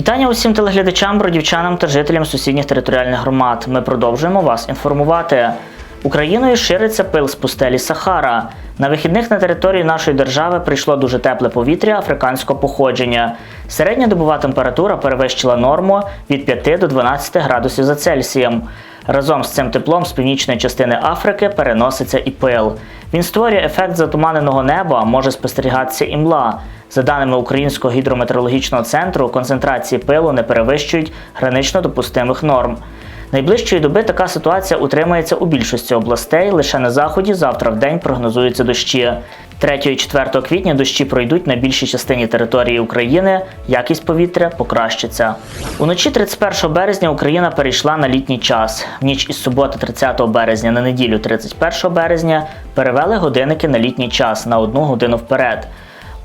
Вітання усім телеглядачам, бродівчанам та жителям сусідніх територіальних громад. Ми продовжуємо вас інформувати. Україною шириться пил з пустелі Сахара. На вихідних на території нашої держави прийшло дуже тепле повітря африканського походження. Середня добова температура перевищила норму від 5 до 12 градусів за Цельсієм. Разом з цим теплом з північної частини Африки переноситься і пил. Він створює ефект затуманеного неба, може спостерігатися і мла. За даними Українського гідрометеорологічного центру, концентрації пилу не перевищують гранично допустимих норм. Найближчої доби така ситуація утримається у більшості областей. Лише на заході завтра в день прогнозуються дощі. 3 і 4 квітня дощі пройдуть на більшій частині території України. Якість повітря покращиться. Уночі 31 березня Україна перейшла на літній час. В ніч із суботи 30 березня на неділю 31 березня перевели годинники на літній час на одну годину вперед.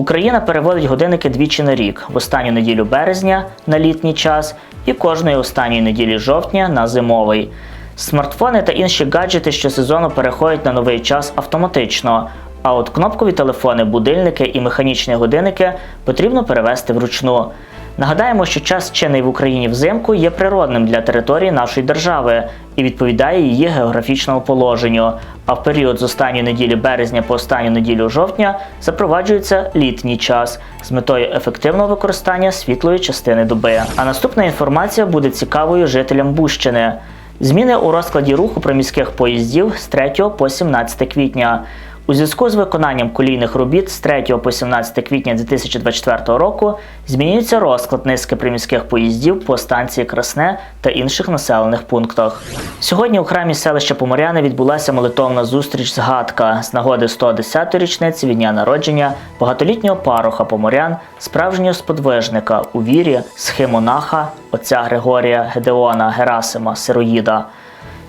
Україна переводить годинники двічі на рік в останню неділю березня на літній час і кожної останньої неділі жовтня на зимовий. Смартфони та інші гаджети щосезону переходять на новий час автоматично. А от кнопкові телефони, будильники і механічні годинники потрібно перевести вручну. Нагадаємо, що час чинний в Україні взимку є природним для території нашої держави і відповідає її географічному положенню. А в період з останньої неділі березня по останню неділю жовтня запроваджується літній час з метою ефективного використання світлої частини доби. А наступна інформація буде цікавою жителям Бущини. Зміни у розкладі руху приміських поїздів з 3 по 17 квітня. У зв'язку з виконанням колійних робіт з 3 по 17 квітня 2024 року змінюється розклад низки приміських поїздів по станції Красне та інших населених пунктах. Сьогодні у храмі селища Поморяни відбулася молитовна зустріч згадка з нагоди 110-ї річниці від дня народження багатолітнього пароха Поморян, справжнього сподвижника у вірі, схимонаха отця Григорія Гедеона Герасима Сироїда.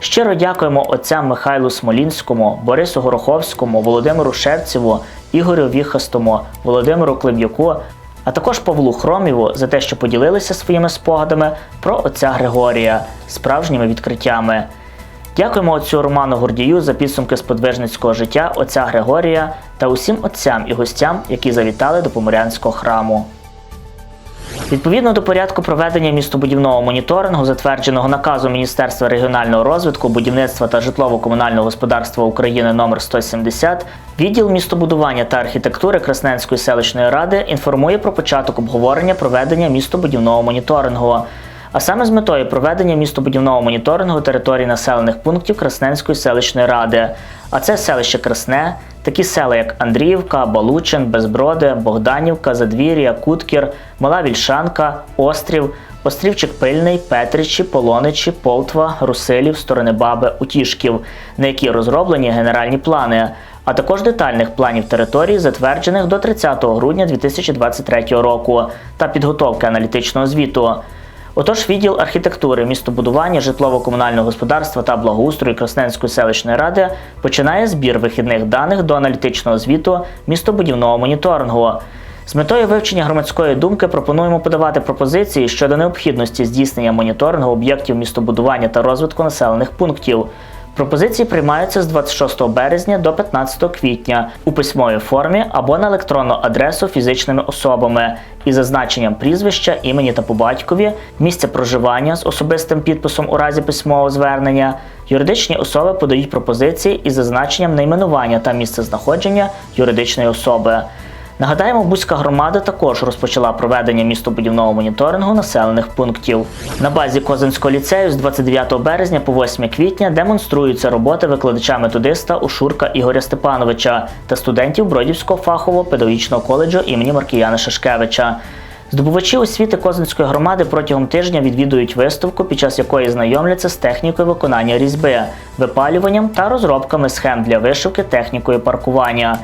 Щиро дякуємо отцям Михайлу Смолінському, Борису Гороховському, Володимиру Шевцеву, Ігорю Віхастому, Володимиру Клим'яку, а також Павлу Хроміву за те, що поділилися своїми спогадами про отця Григорія, справжніми відкриттями. Дякуємо отцю Роману Гордію за підсумки сподвижницького життя отця Григорія та усім отцям і гостям, які завітали до Поморянського храму. Відповідно до порядку проведення містобудівного моніторингу, затвердженого наказу Міністерства регіонального розвитку, будівництва та житлово-комунального господарства України номер 170, відділ містобудування та архітектури Красненської селищної ради інформує про початок обговорення проведення містобудівного моніторингу. А саме з метою проведення містобудівного моніторингу території населених пунктів Красненської селищної ради. А це селище Красне, такі села, як Андріївка, Балучин, Безброди, Богданівка, Задвір'я, Куткір, Мала Вільшанка, Острів, Острівчик Пильний, Петричі, Полоничі, Полтва, Русилів, Сторони Баби, Утішків, на які розроблені генеральні плани, а також детальних планів території, затверджених до 30 грудня 2023 року, та підготовки аналітичного звіту. Отож, відділ архітектури, містобудування, житлово-комунального господарства та благоустрою Красненської селищної ради починає збір вихідних даних до аналітичного звіту містобудівного моніторингу. З метою вивчення громадської думки пропонуємо подавати пропозиції щодо необхідності здійснення моніторингу об'єктів містобудування та розвитку населених пунктів. Пропозиції приймаються з 26 березня до 15 квітня у письмовій формі або на електронну адресу фізичними особами із зазначенням прізвища, імені та по батькові, місця проживання з особистим підписом у разі письмового звернення. Юридичні особи подають пропозиції із зазначенням найменування та місце знаходження юридичної особи. Нагадаємо, Бузька громада також розпочала проведення містобудівного моніторингу населених пунктів. На базі Козинського ліцею з 29 березня по 8 квітня демонструються роботи викладача-методиста Ушурка Ігоря Степановича та студентів Бродівського фахового педагогічного коледжу імені Маркіяна Шашкевича. Здобувачі освіти Козинської громади протягом тижня відвідують виставку, під час якої знайомляться з технікою виконання різьби, випалюванням та розробками схем для вишивки технікою паркування.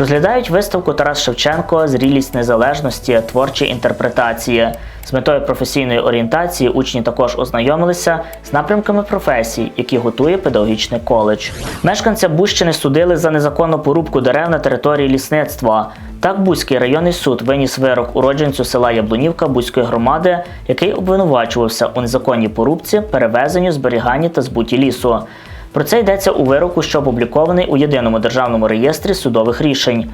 Розглядають виставку Тарас Шевченко Зрілість незалежності, творчі інтерпретації. З метою професійної орієнтації учні також ознайомилися з напрямками професій, які готує педагогічний коледж. Мешканця Бущини судили за незаконну порубку дерев на території лісництва. Так Бузький районний суд виніс вирок уродженцю села Яблунівка Бузької громади, який обвинувачувався у незаконній порубці, перевезенню, зберіганні та збуті лісу. Про це йдеться у вироку, що опублікований у єдиному державному реєстрі судових рішень.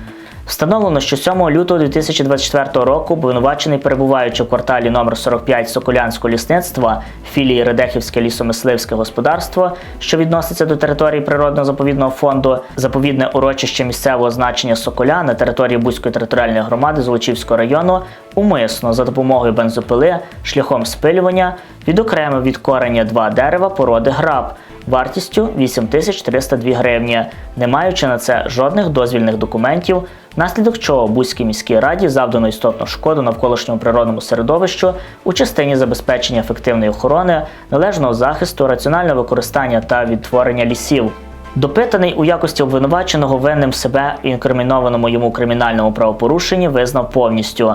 Встановлено, що 7 лютого 2024 року обвинувачений, перебуваючи в кварталі номер 45 Соколянського лісництва філії Редехівське лісомисливське господарство, що відноситься до території природного заповідного фонду, заповідне урочище місцевого значення Соколя на території Бузької територіальної громади Золочівського району, умисно за допомогою бензопили шляхом спилювання відокремив від корення два дерева породи граб вартістю 8302 гривні, не маючи на це жодних дозвільних документів, внаслідок чого Бузькій міській раді завдано істотну шкоду навколишньому природному середовищу у частині забезпечення ефективної охорони, належного захисту, раціонального використання та відтворення лісів. Допитаний у якості обвинуваченого винним себе в інкримінованому йому кримінальному правопорушенні визнав повністю.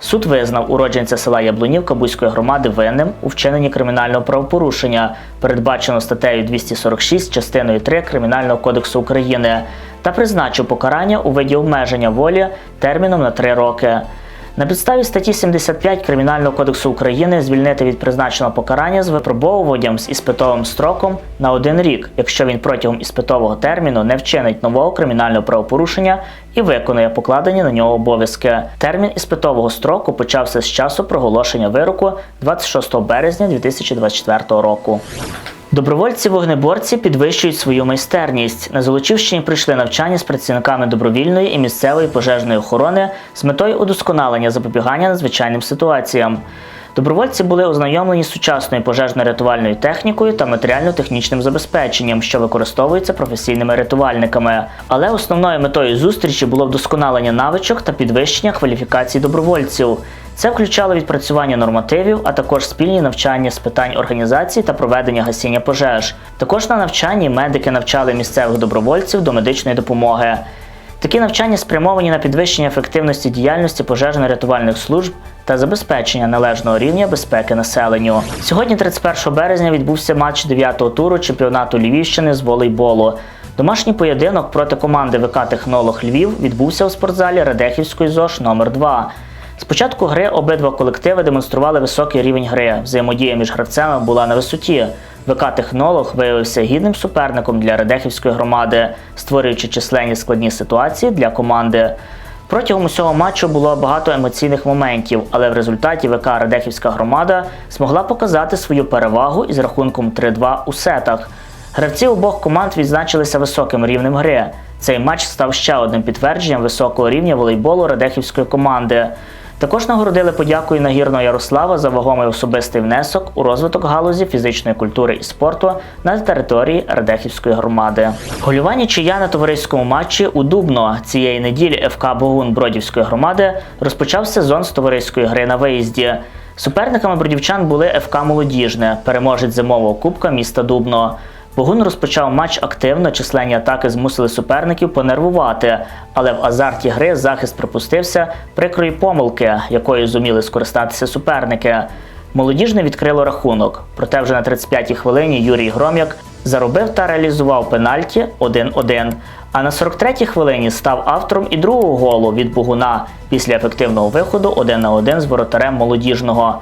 Суд визнав уродженця села Яблунівка Бузької громади винним у вчиненні кримінального правопорушення, передбачено статтею 246 частиною 3 Кримінального кодексу України, та призначив покарання у виді обмеження волі терміном на 3 роки. На підставі статті 75 Кримінального кодексу України звільнити від призначеного покарання з випробовуванням з іспитовим строком на один рік, якщо він протягом іспитового терміну не вчинить нового кримінального правопорушення і виконує покладені на нього обов'язки. Термін іспитового строку почався з часу проголошення вироку 26 березня 2024 року. Добровольці-вогнеборці підвищують свою майстерність. На Золочівщині прийшли навчання з працівниками добровільної і місцевої пожежної охорони з метою удосконалення запобігання надзвичайним ситуаціям. Добровольці були ознайомлені з сучасною пожежно-рятувальною технікою та матеріально-технічним забезпеченням, що використовується професійними рятувальниками. Але основною метою зустрічі було вдосконалення навичок та підвищення кваліфікації добровольців. Це включало відпрацювання нормативів, а також спільні навчання з питань організації та проведення гасіння пожеж. Також на навчанні медики навчали місцевих добровольців до медичної допомоги. Такі навчання спрямовані на підвищення ефективності діяльності пожежно-рятувальних служб та забезпечення належного рівня безпеки населенню. Сьогодні, 31 березня, відбувся матч 9-го туру чемпіонату Львівщини з волейболу. Домашній поєдинок проти команди ВК Технолог Львів відбувся у спортзалі Радехівської ЗОЖ номер 2 Спочатку гри обидва колективи демонстрували високий рівень гри. Взаємодія між гравцями була на висоті. ВК Технолог виявився гідним суперником для Радехівської громади, створюючи численні складні ситуації для команди. Протягом усього матчу було багато емоційних моментів, але в результаті ВК Радехівська громада змогла показати свою перевагу із рахунком 3-2 у сетах. Гравці обох команд відзначилися високим рівнем гри. Цей матч став ще одним підтвердженням високого рівня волейболу Радехівської команди. Також нагородили подякою нагірного Ярослава за вагомий особистий внесок у розвиток галузі фізичної культури і спорту на території Радехівської громади. Голювання чия на товариському матчі у Дубно цієї неділі ФК Богун Бродівської громади розпочав сезон з товариської гри на виїзді. Суперниками бродівчан були ФК Молодіжне, переможець зимового кубка міста Дубно. Богун розпочав матч активно, численні атаки змусили суперників понервувати, але в азарті гри захист припустився прикрої помилки, якою зуміли скористатися суперники. Молодіжне відкрило рахунок, проте вже на 35-й хвилині Юрій Гром'як заробив та реалізував пенальті 1-1. А на 43-й хвилині став автором і другого голу від Богуна після ефективного виходу 1 на 1 з воротарем молодіжного.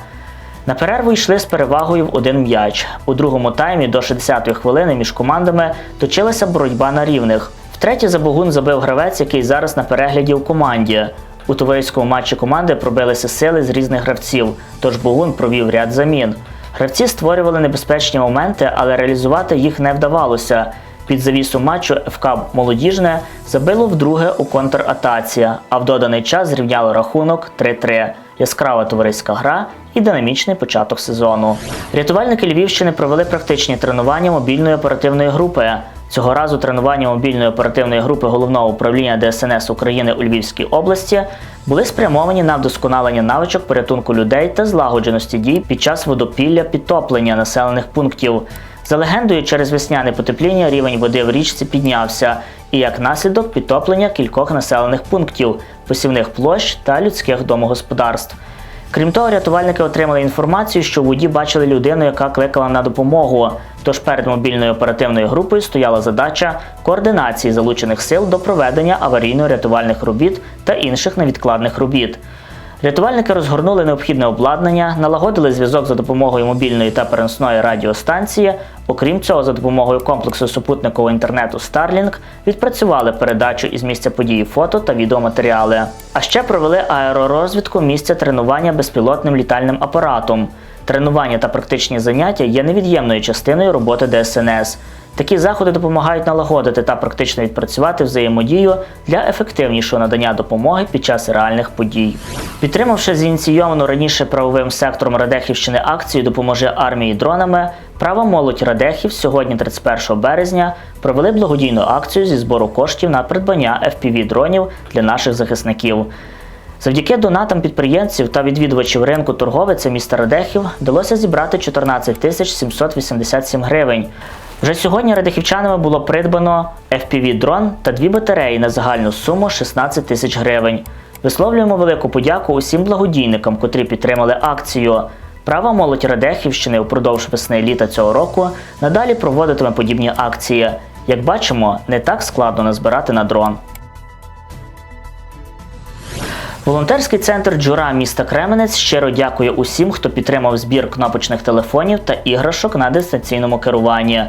На перерву йшли з перевагою в один м'яч. У другому таймі до 60-ї хвилини між командами точилася боротьба на рівних. Втретє за Богун забив гравець, який зараз на перегляді у команді. У товариському матчі команди пробилися сили з різних гравців, тож Богун провів ряд замін. Гравці створювали небезпечні моменти, але реалізувати їх не вдавалося. Під завісу матчу ФК Молодіжне забило вдруге у контратаці, а в доданий час зрівняло рахунок 3-3. Яскрава товариська гра і динамічний початок сезону. Рятувальники Львівщини провели практичні тренування мобільної оперативної групи. Цього разу тренування мобільної оперативної групи головного управління ДСНС України у Львівській області були спрямовані на вдосконалення навичок порятунку людей та злагодженості дій під час водопілля підтоплення населених пунктів. За легендою, через весняне потепління рівень води в річці піднявся, і як наслідок підтоплення кількох населених пунктів, посівних площ та людських домогосподарств. Крім того, рятувальники отримали інформацію, що в воді бачили людину, яка кликала на допомогу. Тож перед мобільною оперативною групою стояла задача координації залучених сил до проведення аварійно-рятувальних робіт та інших невідкладних робіт. Рятувальники розгорнули необхідне обладнання, налагодили зв'язок за допомогою мобільної та переносної радіостанції. Окрім цього, за допомогою комплексу супутникового інтернету Starlink відпрацювали передачу із місця події фото та відеоматеріали. А ще провели аеророзвідку місця тренування безпілотним літальним апаратом. Тренування та практичні заняття є невід'ємною частиною роботи ДСНС. Такі заходи допомагають налагодити та практично відпрацювати взаємодію для ефективнішого надання допомоги під час реальних подій. Підтримавши зініційовану раніше правовим сектором Радехівщини акцію Допоможи армії дронами, права молодь Радехів сьогодні, 31 березня, провели благодійну акцію зі збору коштів на придбання FPV дронів для наших захисників. Завдяки донатам підприємців та відвідувачів ринку торговиця міста Радехів вдалося зібрати 14 тисяч 787 гривень. Вже сьогодні радихівчанами було придбано FPV-дрон та дві батареї на загальну суму 16 тисяч гривень. Висловлюємо велику подяку усім благодійникам, котрі підтримали акцію. Права молодь Радехівщини упродовж весни літа цього року надалі проводитиме подібні акції. Як бачимо, не так складно назбирати на дрон. Волонтерський центр Джура міста Кременець щиро дякує усім, хто підтримав збір кнопочних телефонів та іграшок на дистанційному керуванні.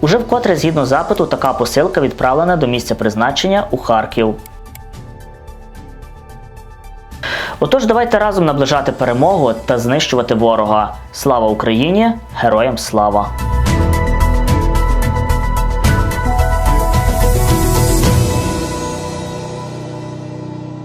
Уже вкотре, згідно запиту, така посилка відправлена до місця призначення у Харків. Отож, давайте разом наближати перемогу та знищувати ворога. Слава Україні! Героям слава!